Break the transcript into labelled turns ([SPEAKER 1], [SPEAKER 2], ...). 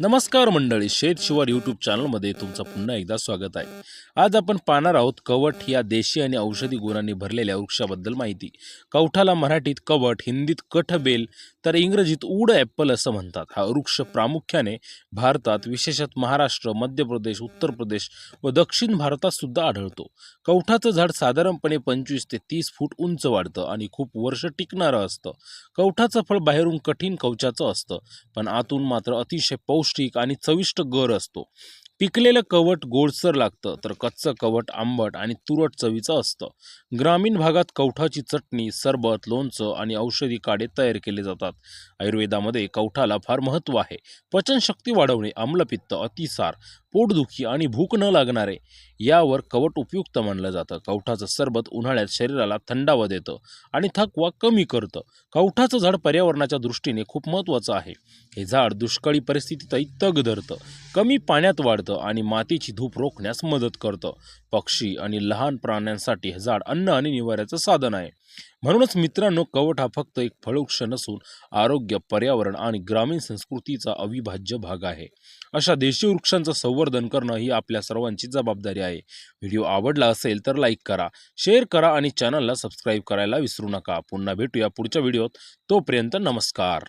[SPEAKER 1] नमस्कार मंडळी शेत शिवार यूट्यूब चॅनलमध्ये तुमचं पुन्हा एकदा स्वागत आहे. आज आपण पाहणार आहोत कवट या देशी आणि औषधी गुणांनी भरलेल्या वृक्षाबद्दल माहिती. कवठाला मराठीत कवट हिंदीत कठबेल तर इंग्रजीत उड ॲपल असं म्हणतात. हा वृक्ष प्रामुख्याने भारतात विशेषत महाराष्ट्र मध्य प्रदेश उत्तर प्रदेश व दक्षिण भारतात सुद्धा आढळतो. कवठाचं झाड साधारणपणे पंचवीस ते तीस फूट उंच वाढतं आणि खूप वर्ष टिकणारं असतं. कवठाचं फळ बाहेरून कठीण कवचाचं असतं पण आतून मात्र अतिशय पौष पौष्टिक आणि चविष्ट गर असतो. पिकलेलं कवट गोडसर लागतं तर कच्चं कवट आंबट आणि तुरट चवीचं असतं. ग्रामीण भागात कवठाची चटणी सरबत लोणचं आणि औषधी काढे तयार केले जातात. आयुर्वेदामध्ये कवठाला फार महत्त्व आहे. पचनशक्ती वाढवणे आम्लपित्त अतिसार पोटदुखी आणि भूक न लागणारे यावर कवट उपयुक्त मानलं जातं. कवठाचं सरबत उन्हाळ्यात शरीराला थंडावा देतं आणि थकवा कमी करतं. कवठाचं झाड पर्यावरणाच्या दृष्टीने खूप महत्त्वाचं आहे. हे झाड दुष्काळी परिस्थितीतही तग धरतं कमी पाण्यात वाढतं आणि मातीची धूप रोखण्यास मदत करतं. पक्षी आणि लहान प्राण्यांसाठी हे झाड अन्न आणि निवाऱ्याचं साधन आहे. म्हणूनच मित्रांनो कवट हा फक्त एक फळवृक्ष नसून आरोग्य पर्यावरण आणि ग्रामीण संस्कृतीचा अविभाज्य भाग आहे. अशा देशी वृक्षांचं संवर्धन करणं ही आपल्या सर्वांची जबाबदारी आहे. व्हिडिओ आवडला असेल तर लाईक करा शेअर करा आणि चॅनलला सबस्क्राईब करायला विसरू नका. पुन्हा भेटूया पुढच्या व्हिडिओत. तोपर्यंत नमस्कार.